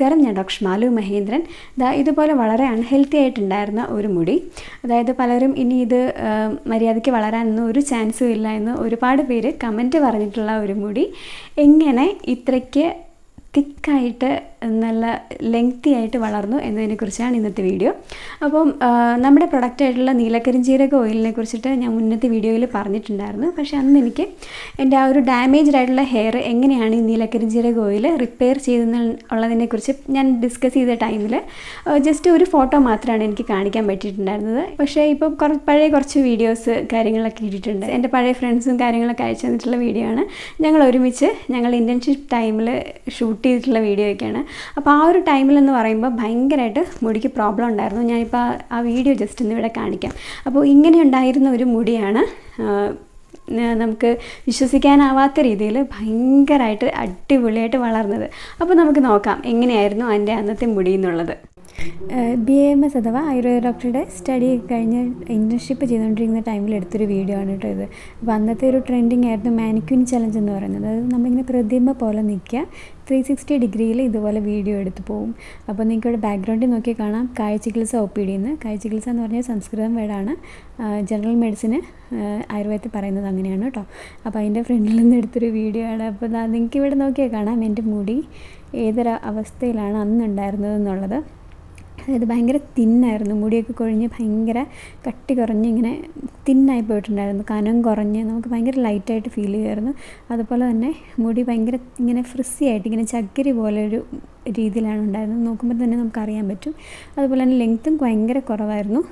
നമസ്കാരം. ഞാൻ ഡോക്ടർ മാലു മഹേന്ദ്രൻ. ദാ ഇതുപോലെ വളരെ അൺഹെൽത്തി ആയിട്ടുണ്ടായിരുന്ന ഒരു മുടി. അതായത് പലരും ഇനി ഇത് മര്യാദയ്ക്ക് വളരാനൊന്നും ഒരു ചാൻസും ഇല്ല എന്ന് ഒരുപാട് പേര് കമന്റ് പറഞ്ഞിട്ടുള്ള ഒരു മുടി. എങ്ങനെ ഇത്രയ്ക്ക് തിക്കായിട്ട് നല്ല ലെങ്തി ആയിട്ട് വളർന്നു എന്നതിനെക്കുറിച്ചാണ് ഇന്നത്തെ വീഡിയോ അപ്പം നമ്മുടെ പ്രൊഡക്റ്റ് ആയിട്ടുള്ള നീലക്കരിഞ്ചീരക ഓയിലിനെ കുറിച്ചിട്ട് ഞാൻ മുന്നത്തെ വീഡിയോയിൽ പറഞ്ഞിട്ടുണ്ടായിരുന്നു. പക്ഷേ അന്ന് എനിക്ക് എന്റെ ആ ഒരു ഡാമേജ്ഡ് ആയിട്ടുള്ള ഹെയർ എങ്ങനെയാണ് ഈ നീലക്കരിഞ്ചീരക ഓയിൽ റിപ്പയർ ചെയ്തെന്ന് ഉള്ളതിനെക്കുറിച്ച് ഞാൻ ഡിസ്കസ് ചെയ്ത ടൈമിൽ ജസ്റ്റ് ഒരു ഫോട്ടോ മാത്രമാണ് എനിക്ക് കാണിക്കാൻ പറ്റിയിട്ടുണ്ടായിരുന്നത്. പക്ഷേ ഇപ്പോൾ കുറ പഴയ കുറച്ച് വീഡിയോസ് കാര്യങ്ങളൊക്കെ ഇട്ടിട്ടുണ്ട്. എന്റെ പഴയ ഫ്രണ്ട്സും കാര്യങ്ങളൊക്കെ അയച്ചു തന്നിട്ടുള്ള വീഡിയോ ആണ്. ഞങ്ങൾ ഒരുമിച്ച് ഞങ്ങൾ ഇന്റേൺഷിപ്പ് ടൈമിൽ ഷൂട്ട് ചെയ്തിട്ടുള്ള വീഡിയോ ഒക്കെയാണ്. അപ്പോൾ ആ ഒരു ടൈമിൽ എന്ന് പറയുമ്പോൾ ഭയങ്കരമായിട്ട് മുടിക്ക് പ്രോബ്ലം ഉണ്ടായിരുന്നു. ഞാനിപ്പോൾ ആ- വീഡിയോ ജസ്റ്റ് ഒന്ന് ഇവിടെ കാണിക്കാം. അപ്പോൾ ഇങ്ങനെ ഉണ്ടായിരുന്ന ഒരു മുടിയാണ് നമുക്ക് വിശ്വസിക്കാനാവാത്ത രീതിയിൽ ഭയങ്കരമായിട്ട് അടിപൊളിയായിട്ട് വളർന്നത്. അപ്പോൾ നമുക്ക് നോക്കാം എങ്ങനെയായിരുന്നു എന്റെ അന്നത്തെ മുടി എന്നുള്ളത്. ബി എം എസ് അഥവാ ആയുർവേദ ഡോക്ടറുടെ സ്റ്റഡി കഴിഞ്ഞ് ഇന്റേൺഷിപ്പ് ചെയ്തുകൊണ്ടിരിക്കുന്ന ടൈമിൽ എടുത്തൊരു വീഡിയോ ആണ് കേട്ടോ ഇത്. അപ്പോൾ അന്നത്തെ ഒരു ട്രെൻഡിങ് ആയിരുന്നു മാനിക്യൂൻ ചലഞ്ച് എന്ന് പറയുന്നത്. അതായത് നമ്മളിങ്ങനെ പ്രതിമ പോലെ നിൽക്കുക ത്രീ സിക്സ്റ്റി ഡിഗ്രിയിൽ ഇതുപോലെ വീഡിയോ എടുത്ത് പോകും അപ്പോൾ നിങ്ങൾക്ക് ഇവിടെ ബാക്ക്ഗ്രൗണ്ടിൽ നോക്കി കാണാം. കായ ചികിത്സ ഒ പി ഡിന്ന് കായ ചികിത്സ എന്ന് പറഞ്ഞാൽ സംസ്കൃതം വേർഡാണ് ജനറൽ മെഡിസിന് ആയുർവേദത്തിൽ പറയുന്നത് അങ്ങനെയാണ് കേട്ടോ. അപ്പോൾ അതിന്റെ ഫ്രണ്ടിൽ നിന്ന് എടുത്തൊരു വീഡിയോ ആണ്. അപ്പോൾ നിങ്ങൾക്ക് ഇവിടെ നോക്കിയാൽ കാണാം. എന്റെ മുടി ഏതൊരു അവസ്ഥയിലാണ് അന്നുണ്ടായിരുന്നത് എന്നുള്ളത്. അതായത് ഭയങ്കര തിന്നായിരുന്നു. മുടിയൊക്കെ കൊഴിഞ്ഞ് ഭയങ്കര കട്ടി കുറഞ്ഞ് ഇങ്ങനെ തിന്നായി പോയിട്ടുണ്ടായിരുന്നു. കനം കുറഞ്ഞ് നമുക്ക് ഭയങ്കര ലൈറ്റായിട്ട് ഫീൽ ചെയ്യുമായിരുന്നു അതുപോലെ തന്നെ മുടി ഭയങ്കര ഇങ്ങനെ ഫ്രിസി ആയിട്ട് ഇങ്ങനെ ചക്കരി പോലെ ഒരു രീതിയിലാണ് ഉണ്ടായിരുന്നത്. നോക്കുമ്പോൾ തന്നെ നമുക്കറിയാൻ പറ്റും. അതുപോലെ തന്നെ ലെങ്ത്തും ഭയങ്കര കുറവായിരുന്നു.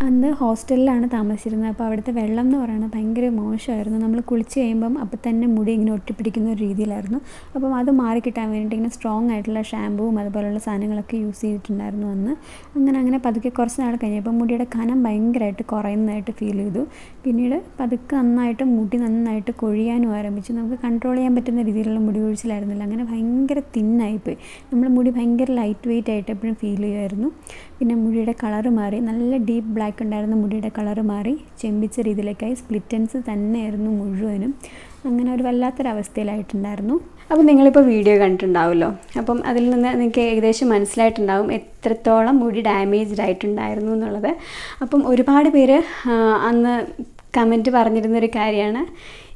അന്ന് ഹോസ്റ്റലിലാണ് താമസിച്ചിരുന്നത്. അപ്പോൾ അവിടുത്തെ വെള്ളം എന്ന് പറയുന്നത് ഭയങ്കര മോശമായിരുന്നു. നമ്മൾ കുളിച്ച് കഴിയുമ്പം അപ്പം തന്നെ മുടി ഇങ്ങനെ ഒട്ടിപ്പിടിക്കുന്ന ഒരു രീതിയിലായിരുന്നു. അപ്പം അത് മാറിക്കിട്ടാൻ വേണ്ടിയിട്ട് ഇങ്ങനെ സ്ട്രോങ് ആയിട്ടുള്ള ഷാമ്പുവും അതുപോലുള്ള സാധനങ്ങളൊക്കെ യൂസ് ചെയ്തിട്ടുണ്ടായിരുന്നു അന്ന്. അങ്ങനെ അങ്ങനെ പതുക്കെ കുറച്ച് നാൾ കഴിഞ്ഞപ്പോൾ മുടിയുടെ കനം ഭയങ്കരമായിട്ട് കുറയുന്നതായിട്ട് ഫീൽ ചെയ്തു. പിന്നീട് പതുക്കെ നന്നായിട്ട് മുടി നന്നായിട്ട് കൊഴിയാനും ആരംഭിച്ചു. നമുക്ക് കൺട്രോൾ ചെയ്യാൻ പറ്റുന്ന രീതിയിലുള്ള മുടി കൊഴിച്ചിലായിരുന്നില്ല. അങ്ങനെ ഭയങ്കര തിന്നായിപ്പോയി നമ്മൾ മുടി ഭയങ്കര ലൈറ്റ് വെയിറ്റ് ആയിട്ട് എപ്പോഴും ഫീൽ ചെയ്യുമായിരുന്നു. പിന്നെ മുടിയുടെ കളറ് മാറി. നല്ല ഡീപ്പ് ബ്ലാക്ക് ഉണ്ടായിരുന്ന മുടിയുടെ കളർ മാറി ചെമ്പിച്ച രീതിയിലേക്കായി സ്പ്ലിറ്റൻസ് തന്നെയായിരുന്നു മുഴുവനും. അങ്ങനെ ഒരു വല്ലാത്തൊരവസ്ഥയിലായിട്ടുണ്ടായിരുന്നു. അപ്പോൾ നിങ്ങളിപ്പോൾ വീഡിയോ കണ്ടിട്ടുണ്ടാവുമല്ലോ. അപ്പം അതിൽ നിന്ന് നിങ്ങൾക്ക് ഏകദേശം മനസ്സിലായിട്ടുണ്ടാവും എത്രത്തോളം മുടി ഡാമേജ്ഡ് ആയിട്ടുണ്ടായിരുന്നു എന്നുള്ളത്. അപ്പം ഒരുപാട് പേര് അന്ന് കമന്റ് പറഞ്ഞിരുന്നൊരു കാര്യമാണ്.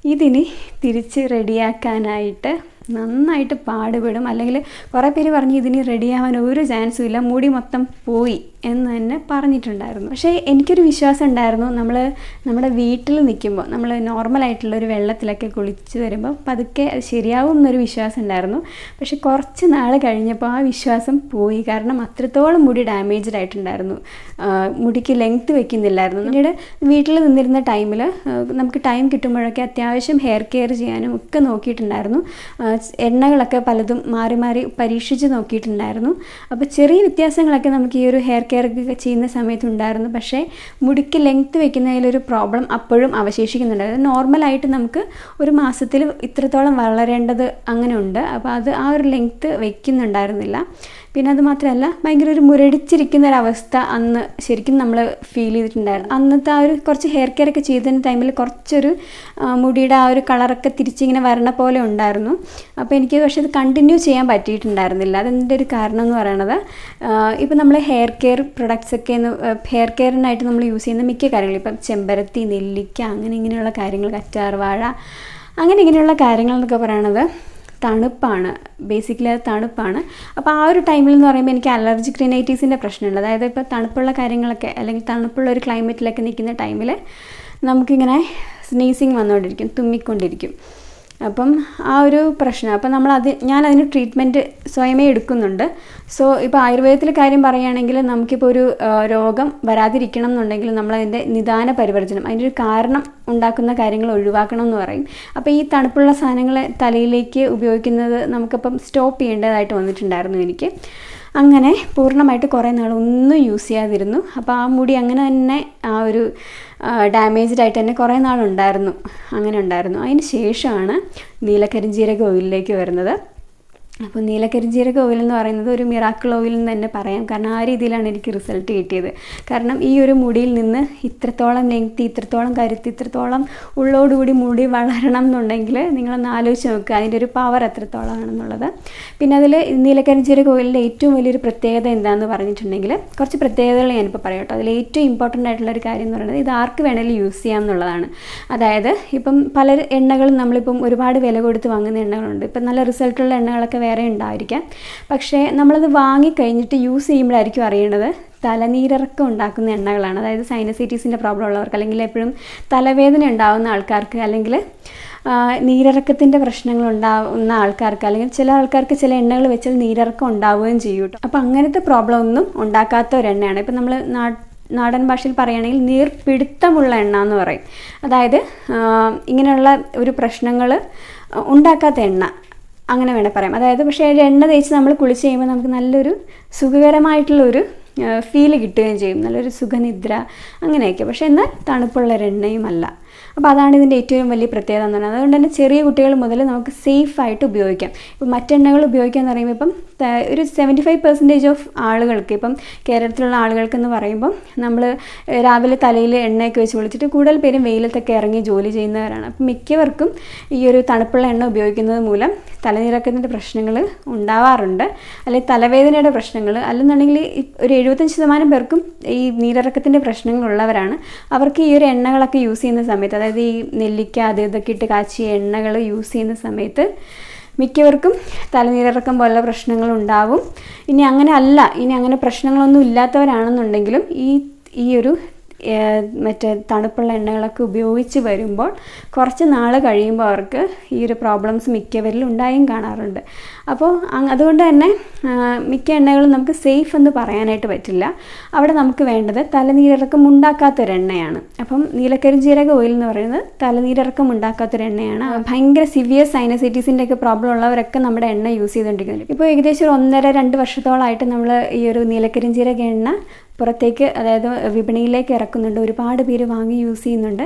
ഇതിനി തിരിച്ച് റെഡിയാക്കാനായിട്ട് നന്നായിട്ട് പാടുപെടും. അല്ലെങ്കിൽ കുറേ പേര് പറഞ്ഞു ഇതിനി റെഡിയാവാൻ ഒരു ചാൻസും ഇല്ല. മുടി മൊത്തം പോയി. എന്ന് തന്നെ പറഞ്ഞിട്ടുണ്ടായിരുന്നു. പക്ഷേ എനിക്കൊരു വിശ്വാസം ഉണ്ടായിരുന്നു. നമ്മൾ നമ്മുടെ വീട്ടിൽ നിൽക്കുമ്പോൾ നമ്മൾ നോർമലായിട്ടുള്ള ഒരു വെള്ളത്തിലൊക്കെ കുളിച്ച് വരുമ്പോൾ പതുക്കെ അത് ശരിയാവും എന്നൊരു വിശ്വാസം ഉണ്ടായിരുന്നു. പക്ഷേ കുറച്ച് നാൾ കഴിഞ്ഞപ്പോൾ ആ വിശ്വാസം പോയി. കാരണം അത്രത്തോളം മുടി ഡാമേജ്ഡ് ആയിട്ടുണ്ടായിരുന്നു. മുടിക്ക് ലെങ്ത്ത് വെക്കുന്നില്ലായിരുന്നു. പിന്നീട് വീട്ടിൽ നിന്നിരുന്ന ടൈമിൽ നമുക്ക് ടൈം കിട്ടുമ്പോഴൊക്കെ അത്യാവശ്യം ഹെയർ കെയർ ചെയ്യാനും ഒക്കെ നോക്കിയിട്ടുണ്ടായിരുന്നു. എണ്ണകളൊക്കെ പലതും മാറി മാറി പരീക്ഷിച്ച് നോക്കിയിട്ടുണ്ടായിരുന്നു. അപ്പോൾ ചെറിയ വ്യത്യാസങ്ങളൊക്കെ നമുക്ക് ഈ ഒരു ഹെയർ കെയർ ഒക്കെ ചെയ്യുന്ന സമയത്ത് ഉണ്ടായിരുന്നു പക്ഷേ മുടിക്ക് ലെങ്ത്ത് വെക്കുന്നതിലൊരു പ്രോബ്ലം അപ്പോഴും അവശേഷിക്കുന്നുണ്ട്. അതായത് നോർമലായിട്ട് നമുക്ക് ഒരു മാസത്തിൽ ഇത്രത്തോളം വളരേണ്ടത് അങ്ങനെ ഉണ്ട് അപ്പോൾ അത് ആ ഒരു ലെങ്ത്ത് വെക്കുന്നുണ്ടായിരുന്നില്ല. പിന്നെ അത് മാത്രമല്ല ഭയങ്കര ഒരു മുരടിച്ചിരിക്കുന്ന ഒരു അവസ്ഥ അന്ന് ശരിക്കും നമ്മൾ ഫീൽ ചെയ്തിട്ടുണ്ടായിരുന്നു. അന്നത്തെ ആ ഒരു കുറച്ച് ഹെയർ കെയർ ഒക്കെ ചെയ്തതിന് ടൈമിൽ കുറച്ചൊരു മുടിയുടെ ആ ഒരു കളറൊക്കെ തിരിച്ചിങ്ങനെ വരണ പോലെ ഉണ്ടായിരുന്നു. അപ്പോൾ എനിക്ക് പക്ഷേ ഇത് കണ്ടിന്യൂ ചെയ്യാൻ പറ്റിയിട്ടുണ്ടായിരുന്നില്ല. അതിന്റെ ഒരു കാരണം എന്ന് പറയണത് ഇപ്പോൾ നമ്മൾ ഹെയർ കെയർ പ്രൊഡക്ട്സ് ഒക്കെ ഹെയർ കെയറിനായിട്ട് നമ്മൾ യൂസ് ചെയ്യുന്ന മിക്ക കാര്യങ്ങളും ഇപ്പം ചെമ്പരത്തി നെല്ലിക്ക അങ്ങനെ ഇങ്ങനെയുള്ള കാര്യങ്ങൾ കറ്റാർവാഴ അങ്ങനെ ഇങ്ങനെയുള്ള കാര്യങ്ങൾ എന്നൊക്കെ പറയണത് തണുപ്പാണ്. ബേസിക്കലി അത് തണുപ്പാണ്. അപ്പോൾ ആ ഒരു ടൈമിൽ എന്ന് പറയുമ്പോൾ എനിക്ക് അലർജി റിനൈറ്റീസിന്റെ പ്രശ്നമുണ്ട്. അതായത് ഇപ്പോൾ തണുപ്പുള്ള കാര്യങ്ങളൊക്കെ അല്ലെങ്കിൽ തണുപ്പുള്ള ഒരു ക്ലൈമറ്റിലൊക്കെ നിൽക്കുന്ന ടൈമിൽ നമുക്കിങ്ങനെ സ്നീസിങ് വന്നുകൊണ്ടിരിക്കും തുമ്മിക്കൊണ്ടിരിക്കും. അപ്പം ആ ഒരു പ്രശ്നം. അപ്പം നമ്മൾ അത് ഞാൻ അതിന് ട്രീറ്റ്മെന്റ് സ്വയമേ എടുക്കുന്നുണ്ട്. സോ ഇപ്പോൾ ആയുർവേദത്തിലെ കാര്യം പറയുകയാണെങ്കിൽ നമുക്കിപ്പോൾ ഒരു രോഗം വരാതിരിക്കണം എന്നുണ്ടെങ്കിൽ നമ്മളതിന്റെ നിദാന പരിവർജനം അതിന്റെ ഒരു കാരണം ഉണ്ടാക്കുന്ന കാര്യങ്ങൾ ഒഴിവാക്കണം എന്ന് പറയും. അപ്പോൾ ഈ തണുപ്പുള്ള സാധനങ്ങൾ തലയിലേക്ക് ഉപയോഗിക്കുന്നത് നമുക്കിപ്പം സ്റ്റോപ്പ് ചെയ്യേണ്ടതായിട്ട് വന്നിട്ടുണ്ടായിരുന്നു എനിക്ക്. അങ്ങനെ പൂർണമായിട്ട് കുറേ നാളൊന്നും യൂസ് ചെയ്യാതിരുന്നു. അപ്പോൾ ആ മുടി അങ്ങനെ തന്നെ ആ ഒരു ഡാമേജ്ഡ് ആയിട്ട് തന്നെ കുറേ നാളുണ്ടായിരുന്നു. അങ്ങനെ ഉണ്ടായിരുന്നു. അതിന് ശേഷമാണ് നീലക്കരിഞ്ജീരക ഓയിലിലേക്ക് വരുന്നത്. അപ്പോൾ നീലക്കരിഞ്ചീരക ഓയിൽ എന്ന് പറയുന്നത് ഒരു മിറാക്കിൾ ഓയിൽ എന്ന് തന്നെ പറയാം. കാരണം ആ രീതിയിലാണ് എനിക്ക് റിസൾട്ട് കിട്ടിയത്. കാരണം ഈ ഒരു മുടിയിൽ നിന്ന് ഇത്രത്തോളം ലെങ്തി ഇത്രത്തോളം കരുത്ത് ഇത്രത്തോളം ഉള്ളോടുകൂടി മുടി വളരണം എന്നുണ്ടെങ്കിൽ നിങ്ങളൊന്ന് ആലോചിച്ച് നോക്കുക. അതിന്റെ ഒരു പവർ എത്രത്തോളമാണെന്നുള്ളത് പിന്നെ അതിൽ നീലക്കരിഞ്ചീരക ഓയിലിന്റെ ഏറ്റവും വലിയൊരു പ്രത്യേകത എന്താണെന്ന് പറഞ്ഞിട്ടുണ്ടെങ്കിൽ കുറച്ച് പ്രത്യേകതകൾ ഞാനിപ്പോൾ പറയാം കേട്ടോ. അതിൽ ഏറ്റവും ഇമ്പോർട്ടന്റ് ആയിട്ടുള്ള ഒരു കാര്യം എന്ന് പറയുന്നത് ഇത് ആർക്ക് വേണമെങ്കിലും യൂസ് ചെയ്യാം എന്നുള്ളതാണ്. അതായത് ഇപ്പം പല എണ്ണകളും നമ്മളിപ്പം ഒരുപാട് വില കൊടുത്ത് വാങ്ങുന്ന എണ്ണകളുണ്ട്. ഇപ്പം നല്ല റിസൾട്ടുള്ള എണ്ണകളൊക്കെ വേറെ ഉണ്ടായിരിക്കാം. പക്ഷേ നമ്മളത് വാങ്ങിക്കഴിഞ്ഞിട്ട് യൂസ് ചെയ്യുമ്പോഴായിരിക്കും അറിയണത് തലനീരിറക്കം ഉണ്ടാക്കുന്ന എണ്ണകളാണ്. അതായത് സൈനസൈറ്റീസിന്റെ പ്രോബ്ലം ഉള്ളവർക്ക് അല്ലെങ്കിൽ എപ്പോഴും തലവേദന ഉണ്ടാകുന്ന ആൾക്കാർക്ക് അല്ലെങ്കിൽ നീരിറക്കത്തിന്റെ പ്രശ്നങ്ങൾ ഉണ്ടാകുന്ന ആൾക്കാർക്ക് അല്ലെങ്കിൽ ചില ആൾക്കാർക്ക് ചില എണ്ണകൾ വെച്ചാൽ നീരിറക്കം ഉണ്ടാവുകയും ചെയ്യും കേട്ടോ. അപ്പോൾ അങ്ങനത്തെ പ്രോബ്ലം ഒന്നും ഉണ്ടാക്കാത്ത ഒരു എണ്ണയാണ്. ഇപ്പം നമ്മൾ നാടൻ ഭാഷയിൽ പറയുകയാണെങ്കിൽ നീർപിടുത്തമുള്ള എണ്ണ എന്ന് പറയും. അതായത് ഇങ്ങനെയുള്ള ഒരു പ്രശ്നങ്ങൾ ഉണ്ടാക്കാത്ത എണ്ണ. അങ്ങനെ വേണേൽ പറയാം. അതായത് പക്ഷേ എണ്ണ തേച്ച് നമ്മൾ കുളിച്ച് കഴിയുമ്പോൾ നമുക്ക് നല്ലൊരു സുഖകരമായിട്ടുള്ളൊരു ഫീൽ കിട്ടുകയും ചെയ്യും. നല്ലൊരു സുഖനിദ്ര അങ്ങനെയൊക്കെ. പക്ഷേ എന്നാൽ തണുപ്പുള്ള എണ്ണയുമല്ല. അപ്പോൾ അതാണ് ഇതിന്റെ ഏറ്റവും വലിയ പ്രത്യേകത എന്ന് പറയുന്നത്. അതുകൊണ്ട് തന്നെ ചെറിയ കുട്ടികൾ മുതൽ നമുക്ക് സേഫ് ആയിട്ട് ഉപയോഗിക്കാം. ഇപ്പം മറ്റെണ്ണകൾ ഉപയോഗിക്കുക എന്ന് പറയുമ്പോൾ ഇപ്പം ഒരു സെവന്റി ഫൈവ് പെർസെന്റേജ് ഓഫ് ആളുകൾക്ക് ഇപ്പം കേരളത്തിലുള്ള ആളുകൾക്കെന്ന് പറയുമ്പം നമ്മൾ രാവിലെ തലയിൽ എണ്ണയൊക്കെ വെച്ച് കുളിച്ചിട്ട് കൂടുതൽ പേരും വെയിലത്തൊക്കെ ഇറങ്ങി ജോലി ചെയ്യുന്നവരാണ്. അപ്പം മിക്കവർക്കും ഈ ഒരു തണുപ്പുള്ള എണ്ണ ഉപയോഗിക്കുന്നത് മൂലം തലനിറക്കത്തിന്റെ പ്രശ്നങ്ങൾ ഉണ്ടാവാറുണ്ട്. അല്ലെങ്കിൽ തലവേദനയുടെ പ്രശ്നങ്ങൾ അല്ലെന്നുണ്ടെങ്കിൽ ഒരു എഴുപത്തഞ്ച് ശതമാനം പേർക്കും ഈ നീരിറക്കത്തിന്റെ പ്രശ്നങ്ങളുള്ളവരാണ്. അവർക്ക് ഈ ഒരു എണ്ണകളൊക്കെ യൂസ് ചെയ്യുന്ന സമയത്ത് അതായത് ഈ നെല്ലിക്ക അത് ഇതൊക്കെ ഇട്ട് കാച്ചിയ എണ്ണകൾ യൂസ് ചെയ്യുന്ന സമയത്ത് മിക്കവർക്കും തലനീരിറക്കം പോലുള്ള പ്രശ്നങ്ങൾ ഉണ്ടാവും. ഇനി അങ്ങനെ അല്ല ഇനി അങ്ങനെ പ്രശ്നങ്ങളൊന്നും ഇല്ലാത്തവരാണെന്നുണ്ടെങ്കിലും ഈ ഈ ഒരു മറ്റേ തണുപ്പുള്ള എണ്ണകളൊക്കെ ഉപയോഗിച്ച് വരുമ്പോൾ കുറച്ച് നാൾ കഴിയുമ്പോൾ അവർക്ക് ഈ ഒരു പ്രോബ്ലംസ് മിക്കവരിൽ ഉണ്ടായും കാണാറുണ്ട്. അപ്പോൾ അതുകൊണ്ട് തന്നെ മിക്ക എണ്ണകളും നമുക്ക് സേഫ് എന്ന് പറയാനായിട്ട് പറ്റില്ല. അവിടെ നമുക്ക് വേണ്ടത് തലനീരിറക്കം ഉണ്ടാക്കാത്തൊരു എണ്ണയാണ് അപ്പം നീലക്കരിഞ്ജീരക ഓയിൽ എന്ന് പറയുന്നത് തലനീരിറക്കം ഉണ്ടാക്കാത്തൊരു എണ്ണയാണ് ഭയങ്കര സിവിയർ സൈനസൈറ്റീസിന്റെ ഒക്കെ പ്രോബ്ലം ഉള്ളവരൊക്കെ നമ്മുടെ എണ്ണ യൂസ് ചെയ്തുകൊണ്ടിരിക്കുന്നുണ്ട്. ഇപ്പോൾ ഏകദേശം ഒരു ഒന്നര രണ്ട് വർഷത്തോളമായിട്ട് നമ്മൾ ഈ ഒരു നീലക്കരിഞ്ജീരക എണ്ണ പുറത്തേക്ക് അതായത് വിപണിയിലേക്ക് ഇറക്കുന്നുണ്ട്. ഒരുപാട് പേര് വാങ്ങി യൂസ് ചെയ്യുന്നുണ്ട്.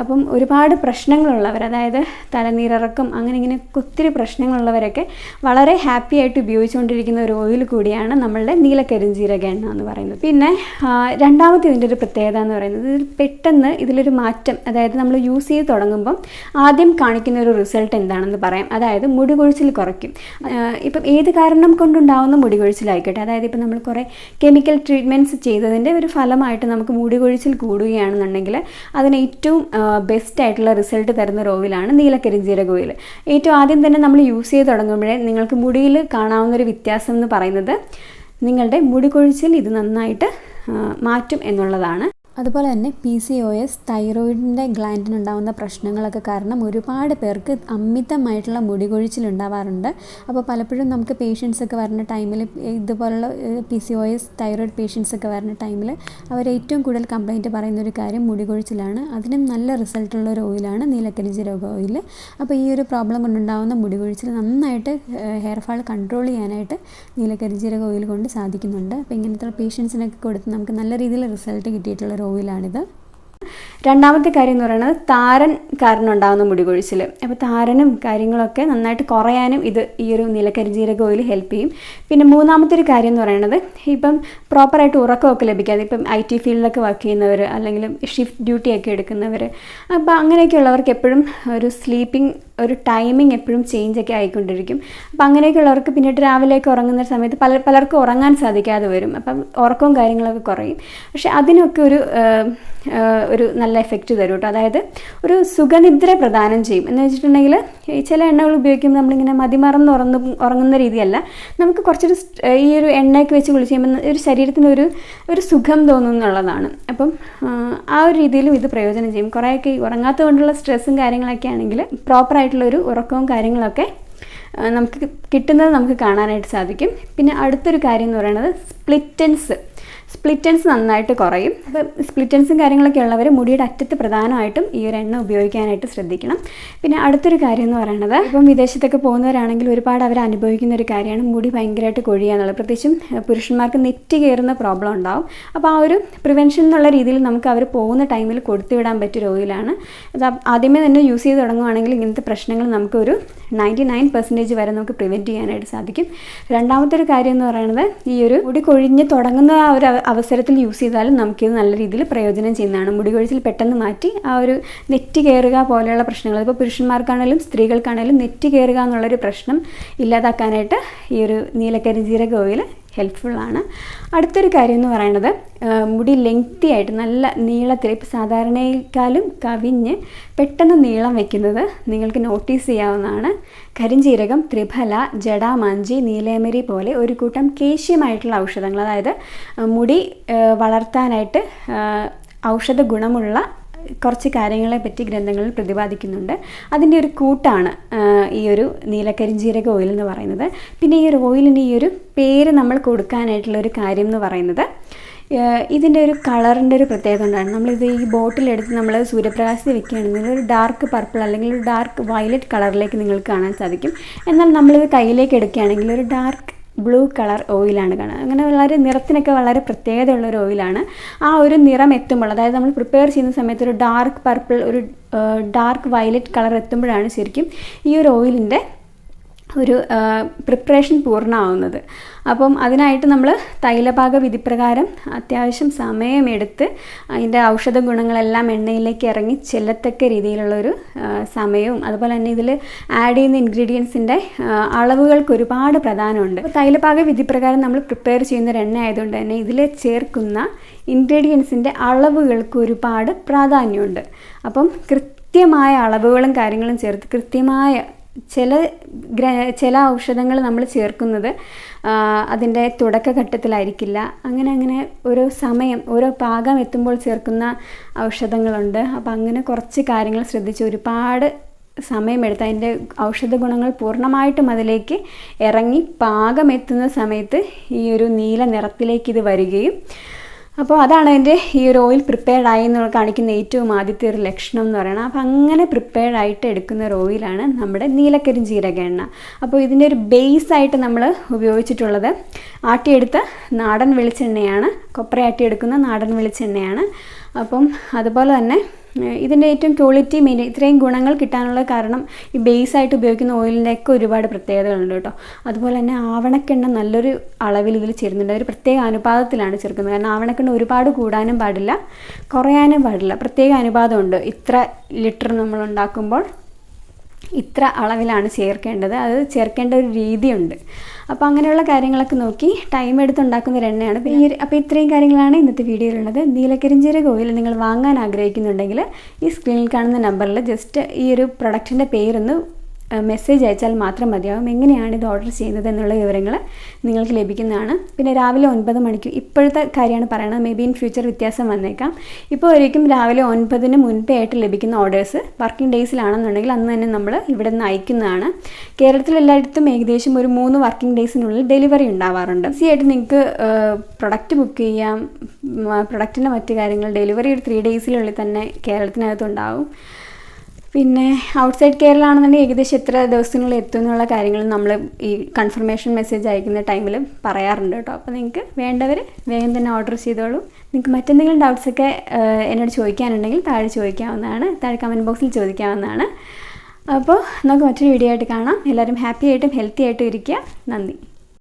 അപ്പം ഒരുപാട് പ്രശ്നങ്ങളുള്ളവർ അതായത് തലനീരിറക്കം അങ്ങനെ ഇങ്ങനെ ഒത്തിരി പ്രശ്നങ്ങളുള്ളവരൊക്കെ വളരെ ഹാപ്പി ആയിട്ട് ഉപയോഗിച്ചുകൊണ്ടിരിക്കുന്ന ഒരു ഓയിൽ കൂടിയാണ് നമ്മളുടെ നീലക്കരിഞ്ചീരക എണ്ണ എന്ന് പറയുന്നത്. പിന്നെ രണ്ടാമത്തെ ഇതിന്റെ ഒരു പ്രത്യേകത എന്ന് പറയുന്നത് ഇതിൽ പെട്ടെന്ന് ഇതിലൊരു മാറ്റം അതായത് നമ്മൾ യൂസ് ചെയ്ത് തുടങ്ങുമ്പം ആദ്യം കാണിക്കുന്ന ഒരു റിസൾട്ട് എന്താണെന്ന് പറയാം. അതായത് മുടി കൊഴിച്ചിൽ കുറയ്ക്കും. ഇപ്പം ഏത് കാരണം കൊണ്ടുണ്ടാവുന്ന മുടി കൊഴിച്ചിലായിക്കോട്ടെ. അതായത് ഇപ്പം നമ്മൾ കുറേ കെമിക്കൽ ട്രീറ്റ്മെന്റ്സ് ചെയ്തതിന്റെ ഒരു ഫലമായിട്ട് നമുക്ക് മുടി കൊഴിച്ചിൽ കൂടുകയാണെന്നുണ്ടെങ്കിൽ അതിന് ഏറ്റവും ബെസ്റ്റ് ആയിട്ടുള്ള റിസൾട്ട് തരുന്ന ഒരു ഓയിലാണ് നീലക്കരിഞ്ചീരക ഓയിൽ ഏറ്റവും ആദ്യം തന്നെ നമ്മൾ യൂസ് ചെയ്ത് തുടങ്ങുമ്പോഴേ നിങ്ങൾക്ക് മുടിയിൽ കാണാവുന്ന ഒരു വ്യത്യാസം എന്ന് പറയുന്നത് നിങ്ങളുടെ മുടി കൊഴിച്ചിൽ ഇത് നന്നായിട്ട് മാറ്റും എന്നുള്ളതാണ്. അതുപോലെ തന്നെ പി സി ഒ എസ് തൈറോയിഡിന്റെ ഗ്ലാൻഡിനുണ്ടാകുന്ന പ്രശ്നങ്ങളൊക്കെ കാരണം ഒരുപാട് പേർക്ക് അമിതമായിട്ടുള്ള മുടി കൊഴിച്ചിലുണ്ടാവാറുണ്ട് അപ്പോൾ പലപ്പോഴും നമുക്ക് പേഷ്യൻസ് ഒക്കെ വരുന്ന ടൈമിൽ ഇതുപോലുള്ള P C O S thyroid patients ഒക്കെ വരുന്ന ടൈമിൽ അവർ ഏറ്റവും കൂടുതൽ കംപ്ലൈന്റ് പറയുന്ന ഒരു കാര്യം മുടികൊഴിച്ചിലാണ്. അതിനും നല്ല റിസൾട്ടുള്ള ഒരു ഓയിലാണ് നീലക്കരിഞ്ജീരക ഓയിൽ അപ്പോൾ ഈ ഒരു പ്രോബ്ലം കൊണ്ടുണ്ടാകുന്ന മുടികൊഴിച്ചിൽ നന്നായിട്ട് ഹെയർ ഫാൾ കൺട്രോൾ ചെയ്യാനായിട്ട് നീലക്കരിഞ്ജീരക ഓയിൽ കൊണ്ട് സാധിക്കുന്നുണ്ട്. അപ്പോൾ ഇങ്ങനത്തെ പേഷ്യൻസിനൊക്കെ കൊടുത്ത് നമുക്ക് നല്ല രീതിയിൽ റിസൾട്ട് കിട്ടിയിട്ടുള്ള ഓയിലാണിത് രണ്ടാമത്തെ കാര്യം എന്ന് പറയുന്നത് താരൻ കാരണം ഉണ്ടാകുന്ന മുടികൊഴിച്ചിൽ അപ്പോൾ താരനും കാര്യങ്ങളൊക്കെ നന്നായിട്ട് കുറയാനും ഇത് ഈ ഒരു ജീരക ഓയിൽ ഹെൽപ്പ് ചെയ്യും. പിന്നെ മൂന്നാമത്തെ ഒരു കാര്യം എന്ന് പറയുന്നത് ഇപ്പം പ്രോപ്പറായിട്ട് ഉറക്കമൊക്കെ ലഭിക്കാതെ ഇപ്പം ഐ ടി ഫീൽഡിലൊക്കെ വർക്ക് ചെയ്യുന്നവർ അല്ലെങ്കിൽ ഷിഫ്റ്റ് ഡ്യൂട്ടിയൊക്കെ എടുക്കുന്നവർ അപ്പോൾ അങ്ങനെയൊക്കെയുള്ളവർക്ക് എപ്പോഴും ഒരു സ്ലീപ്പിംഗ് ഒരു ടൈമിംഗ് എപ്പോഴും ചേഞ്ച് ഒക്കെ ആയിക്കൊണ്ടിരിക്കും. അപ്പം അങ്ങനെയൊക്കെയുള്ളവർക്ക് പിന്നീട് രാവിലെയൊക്കെ ഉറങ്ങുന്ന സമയത്ത് പല പലർക്കും ഉറങ്ങാൻ സാധിക്കാതെ വരും. അപ്പം ഉറക്കവും കാര്യങ്ങളൊക്കെ കുറയും. പക്ഷെ അതിനൊക്കെ ഒരു ഒരു നല്ല എഫക്റ്റ് തരും കേട്ടോ അതായത് ഒരു സുഖനിദ്ര പ്രദാനം ചെയ്യും. എന്ന് വെച്ചിട്ടുണ്ടെങ്കിൽ ചില എണ്ണകൾ ഉപയോഗിക്കുമ്പോൾ നമ്മളിങ്ങനെ മതിമറന്ന് ഉറന്ന് ഉറങ്ങുന്ന രീതിയല്ല. നമുക്ക് കുറച്ചൊരു ഈ ഒരു എണ്ണയൊക്കെ വെച്ച് കുളിച്ച് കഴിയുമ്പോൾ ഒരു ശരീരത്തിന് ഒരു ഒരു സുഖം തോന്നും എന്നുള്ളതാണ്. അപ്പം ആ ഒരു രീതിയിലും ഇത് പ്രയോജനം ചെയ്യും. കുറേയൊക്കെ ഉറങ്ങാത്തത് കൊണ്ടുള്ള സ്ട്രെസ്സും കാര്യങ്ങളൊക്കെ ആണെങ്കിൽ പ്രോപ്പറായിട്ടുള്ളൊരു ഉറക്കവും കാര്യങ്ങളൊക്കെ നമുക്ക് കിട്ടുന്നത് നമുക്ക് കാണാനായിട്ട് സാധിക്കും. പിന്നെ അടുത്തൊരു കാര്യം എന്ന് പറയുന്നത് സ്പ്ലിറ്റൻസ് സ്പ്ലിറ്റൻസ് നന്നായിട്ട് കുറയും. അപ്പോൾ സ്പ്ലിറ്റൻസും കാര്യങ്ങളൊക്കെ ഉള്ളവർ മുടിയുടെ അറ്റത്ത് പ്രധാനമായിട്ടും ഈ ഒരു എണ്ണ ഉപയോഗിക്കാനായിട്ട് ശ്രദ്ധിക്കണം. പിന്നെ അടുത്തൊരു കാര്യം എന്ന് പറയുന്നത് ഇപ്പം വിദേശത്തൊക്കെ പോകുന്നവരാണെങ്കിൽ ഒരുപാട് അവർ അനുഭവിക്കുന്ന ഒരു കാര്യമാണ് മുടി ഭയങ്കരമായിട്ട് കൊഴിയുക എന്നുള്ളത് പ്രത്യേകിച്ചും പുരുഷന്മാർക്ക് നെറ്റ് കയറുന്ന പ്രോബ്ലം ഉണ്ടാവും. അപ്പോൾ ആ ഒരു പ്രിവെൻഷൻ എന്നുള്ള രീതിയിൽ നമുക്ക് അവർ പോകുന്ന ടൈമിൽ കൊടുത്തുവിടാൻ പറ്റിയ ഓയിലാണ് അത് ആദ്യമേ തന്നെ യൂസ് ചെയ്ത് തുടങ്ങുവാണെങ്കിൽ ഇങ്ങനത്തെ പ്രശ്നങ്ങൾ നമുക്കൊരു നയന്റി നയൻ പെർസെന്റേജ് വരെ നമുക്ക് പ്രിവെന്റ് ചെയ്യാനായിട്ട് സാധിക്കും. രണ്ടാമത്തെ ഒരു കാര്യം എന്ന് പറയുന്നത് ഈ ഒരു മുടി കൊഴിഞ്ഞ് തുടങ്ങുന്ന ആ ഒരു അവസരത്തിൽ യൂസ് ചെയ്താലും നമുക്കിത് നല്ല രീതിയിൽ പ്രയോജനം ചെയ്യുന്നതാണ്. മുടി കൊഴിച്ചിൽ പെട്ടെന്ന് മാറ്റി ആ ഒരു നെറ്റ് കയറുക പോലെയുള്ള പ്രശ്നങ്ങൾ. ഇപ്പോൾ പുരുഷന്മാർക്കാണെങ്കിലും സ്ത്രീകൾക്കാണെങ്കിലും നെറ്റ് കയറുക എന്നുള്ളൊരു പ്രശ്നം ഇല്ലാതാക്കാനായിട്ട് ഈ ഒരു നീലക്കരിഞ്ജീരക ഓയിൽ ഹെൽപ്ഫുള്ളാണ് അടുത്തൊരു കാര്യം എന്ന് പറയുന്നത് മുടി ലെങ്തി ആയിട്ട് നല്ല നീളത്തിൽ ഇപ്പോൾ സാധാരണയേക്കാളും കവിഞ്ഞ് പെട്ടെന്ന് നീളം വയ്ക്കുന്നത് നിങ്ങൾക്ക് നോട്ടീസ് ചെയ്യാവുന്നതാണ്. കരിഞ്ജീരകം ത്രിഫല ജഡാമാഞ്ചി നീലേമരി പോലെ ഒരു കൂട്ടം കേശ്യമായിട്ടുള്ള ഔഷധങ്ങൾ. അതായത് മുടി വളർത്താനായിട്ട് ഔഷധ ഗുണമുള്ള കുറച്ച് കാര്യങ്ങളെ പറ്റി ഗ്രന്ഥങ്ങളിൽ പ്രതിപാദിക്കുന്നുണ്ട്. അതിന്റെ ഒരു കൂട്ടാണ് ഈ ഒരു നീലക്കരിഞ്ജീരക ഓയിൽ എന്ന് പറയുന്നത്. പിന്നെ ഈ ഒരു ഓയിലിന് ഈ ഒരു പേര് നമ്മൾ കൊടുക്കാനായിട്ടുള്ള ഒരു കാര്യം എന്ന് പറയുന്നത് ഇതിന്റെ ഒരു കളറിന്റെ ഒരു പ്രത്യേകത ഉണ്ടാണ് നമ്മളിത് ഈ ബോട്ടിലെടുത്ത് നമ്മൾ സൂര്യപ്രകാശത്തിൽ വെക്കുകയാണെങ്കിൽ ഒരു ഡാർക്ക് പർപ്പിൾ അല്ലെങ്കിൽ ഒരു ഡാർക്ക് വയലറ്റ് കളറിലേക്ക് നിങ്ങൾക്ക് കാണാൻ സാധിക്കും. എന്നാൽ നമ്മളിത് കയ്യിലേക്ക് എടുക്കുകയാണെങ്കിൽ ഒരു ഡാർക്ക് ബ്ലൂ കളർ ഓയിലാണ് കാണുക. അങ്ങനെ വളരെ നിറത്തിനൊക്കെ വളരെ പ്രത്യേകതയുള്ള ഒരു ഓയിലാണ് ആ ഒരു നിറം എത്തുമ്പോൾ അതായത് നമ്മൾ പ്രിപ്പയർ ചെയ്യുന്ന സമയത്ത് ഒരു ഡാർക്ക് പർപ്പിൾ ഒരു ഡാർക്ക് വയലറ്റ് കളർ എത്തുമ്പോഴാണ് ശരിക്കും ഈ ഒരു ഓയിലിന്റെ ഒരു പ്രിപ്പറേഷൻ പൂർണമാവുന്നത്. അപ്പം അതിനായിട്ട് നമ്മൾ തൈലപാക വിധിപ്രകാരം അത്യാവശ്യം സമയമെടുത്ത് അതിന്റെ ഔഷധ ഗുണങ്ങളെല്ലാം എണ്ണയിലേക്ക് ഇറങ്ങി ചെല്ലത്തക്ക രീതിയിലുള്ളൊരു സമയവും അതുപോലെ തന്നെ ഇതിൽ ആഡ് ചെയ്യുന്ന ഇൻഗ്രീഡിയൻസിന്റെ അളവുകൾക്ക് ഒരുപാട് പ്രധാനമുണ്ട്. തൈലപാക വിധിപ്രകാരം നമ്മൾ പ്രിപ്പയർ ചെയ്യുന്ന ഒരു എണ്ണ ആയതുകൊണ്ട് തന്നെ ഇതിൽ ചേർക്കുന്ന ഇൻഗ്രീഡിയൻസിന്റെ അളവുകൾക്ക് ഒരുപാട് പ്രാധാന്യമുണ്ട്. അപ്പം കൃത്യമായ അളവുകളും കാര്യങ്ങളും ചേർത്ത് കൃത്യമായ ചില ചില ഔഷധങ്ങൾ നമ്മൾ ചേർക്കുന്നത് അതിന്റെ തുടക്കഘട്ടത്തിലായിരിക്കില്ല. അങ്ങനെ അങ്ങനെ ഓരോ സമയം ഓരോ പാകം എത്തുമ്പോൾ ചേർക്കുന്ന ഔഷധങ്ങളുണ്ട്. അപ്പോൾ അങ്ങനെ കുറച്ച് കാര്യങ്ങൾ ശ്രദ്ധിച്ച് ഒരുപാട് സമയമെടുത്ത് അതിന്റെ ഔഷധ ഗുണങ്ങൾ പൂർണമായിട്ടും അതിലേക്ക് ഇറങ്ങി പാകമെത്തുന്ന സമയത്ത് ഈ ഒരു നീല നിറത്തിലേക്ക് ഇത് വരികയും അപ്പോൾ അതാണ് എന്റെ ഈ ഒരു ഓയിൽ പ്രിപ്പയർഡ് ആയി എന്ന് കാണിക്കുന്ന ഏറ്റവും ആദ്യത്തെ ഒരു ലക്ഷണം എന്ന് പറയുന്നത്. അപ്പോൾ അങ്ങനെ പ്രിപ്പയർഡ് ആയിട്ട് എടുക്കുന്ന ഒരു ഓയിലാണ് നമ്മുടെ നീലക്കരിഞ്ജീരക എണ്ണ അപ്പോൾ ഇതിന്റെ ഒരു ബേസ് ആയിട്ട് നമ്മൾ ഉപയോഗിച്ചിട്ടുള്ളത് ആട്ടിയെടുത്ത നാടൻ വെളിച്ചെണ്ണയാണ്. കൊപ്ര ആട്ടിയെടുക്കുന്ന നാടൻ വെളിച്ചെണ്ണയാണ്. അപ്പം അതുപോലെ തന്നെ ഇതിന്റെ ഏറ്റവും ക്വാളിറ്റി മെയിൻ ഇത്രയും ഗുണങ്ങൾ കിട്ടാനുള്ള കാരണം ഈ ബേസായിട്ട് ഉപയോഗിക്കുന്ന ഓയിലിന്റെയൊക്കെ ഒരുപാട് പ്രത്യേകതകളുണ്ട് കേട്ടോ. അതുപോലെ തന്നെ ആവണക്കെണ്ണ നല്ലൊരു അളവിൽ ഇതിൽ ചേരുന്നുണ്ട്. ഒരു പ്രത്യേക അനുപാതത്തിലാണ് ചേർക്കുന്നത്. കാരണം ആവണക്കെണ്ണ ഒരുപാട് കൂടാനും പാടില്ല കുറയാനും പാടില്ല. പ്രത്യേക അനുപാതമുണ്ട്. ഇത്ര ലിറ്റർ നമ്മൾ ഉണ്ടാക്കുമ്പോൾ ഇത്ര അളവിലാണ് ചേർക്കേണ്ടത്. അത് ചേർക്കേണ്ട ഒരു രീതിയുണ്ട്. അപ്പോൾ അങ്ങനെയുള്ള കാര്യങ്ങളൊക്കെ നോക്കി ടൈം എടുത്തുണ്ടാക്കുന്ന ഒരു എണ്ണയാണ്. പിന്നെ അപ്പോൾ ഇത്രയും കാര്യങ്ങളാണ് ഇന്നത്തെ വീഡിയോയിലുള്ളത് നീലക്കരിഞ്ചീരക ഓയിൽ നിങ്ങൾ വാങ്ങാൻ ആഗ്രഹിക്കുന്നുണ്ടെങ്കിൽ ഈ സ്ക്രീനിൽ കാണുന്ന നമ്പറിൽ ജസ്റ്റ് ഈ ഒരു പ്രൊഡക്റ്റിന്റെ പേരൊന്ന് മെസ്സേജ് അയച്ചാൽ മാത്രം മതിയാവും. എങ്ങനെയാണ് ഇത് ഓർഡർ ചെയ്യുന്നത് എന്നുള്ള വിവരങ്ങൾ നിങ്ങൾക്ക് ലഭിക്കുന്നതാണ്. പിന്നെ രാവിലെ ഒൻപത് മണിക്ക് ഇപ്പോഴത്തെ കാര്യമാണ് പറയുന്നത് മേ ബി ഇൻ ഫ്യൂച്ചർ വ്യത്യാസം വന്നേക്കാം. ഇപ്പോൾ ഒരിക്കലും രാവിലെ ഒൻപതിന് മുൻപേ ആയിട്ട് ലഭിക്കുന്ന ഓർഡേഴ്സ് വർക്കിംഗ് ഡേയ്സിലാണെന്നുണ്ടെങ്കിൽ അന്ന് തന്നെ നമ്മൾ ഇവിടെ നിന്ന് അയക്കുന്നതാണ്. കേരളത്തിൽ എല്ലായിടത്തും ഏകദേശം ഒരു മൂന്ന് വർക്കിംഗ് ഡേയ്സിനുള്ളിൽ ഡെലിവറി ഉണ്ടാവാറുണ്ട്. ഈസി ആയിട്ട് നിങ്ങൾക്ക് പ്രൊഡക്റ്റ് ബുക്ക് ചെയ്യാം. പ്രൊഡക്റ്റിന്റെ മറ്റു കാര്യങ്ങൾ ഡെലിവറി ഒരു ത്രീ ഡേയ്സിനുള്ളിൽ തന്നെ കേരളത്തിനകത്തുണ്ടാവും പിന്നെ ഔട്ട്സൈഡ് കേരള ആണെന്നുണ്ടെങ്കിൽ ഏകദേശം എത്ര ദിവസത്തിനുള്ളിൽ എത്തും എന്നുള്ള കാര്യങ്ങൾ നമ്മൾ ഈ കൺഫർമേഷൻ മെസ്സേജ് അയക്കുന്ന ടൈമിൽ പറയാറുണ്ട് കേട്ടോ. അപ്പോൾ നിങ്ങൾക്ക് വേണ്ടവർ വേഗം തന്നെ ഓർഡർ ചെയ്തോളൂ. നിങ്ങൾക്ക് മറ്റെന്തെങ്കിലും ഡൗട്ട്സ് ഒക്കെ എന്നോട് ചോദിക്കാനുണ്ടെങ്കിൽ താഴെ ചോദിക്കാവുന്നതാണ്. താഴെ കമന്റ് ബോക്സിൽ ചോദിക്കാവുന്നതാണ്. അപ്പോൾ നമുക്ക് മറ്റൊരു വീഡിയോ ആയിട്ട് കാണാം. എല്ലാവരും ഹാപ്പി ആയിട്ടും ഹെൽത്തി ആയിട്ടും ഇരിക്കുക. നന്ദി.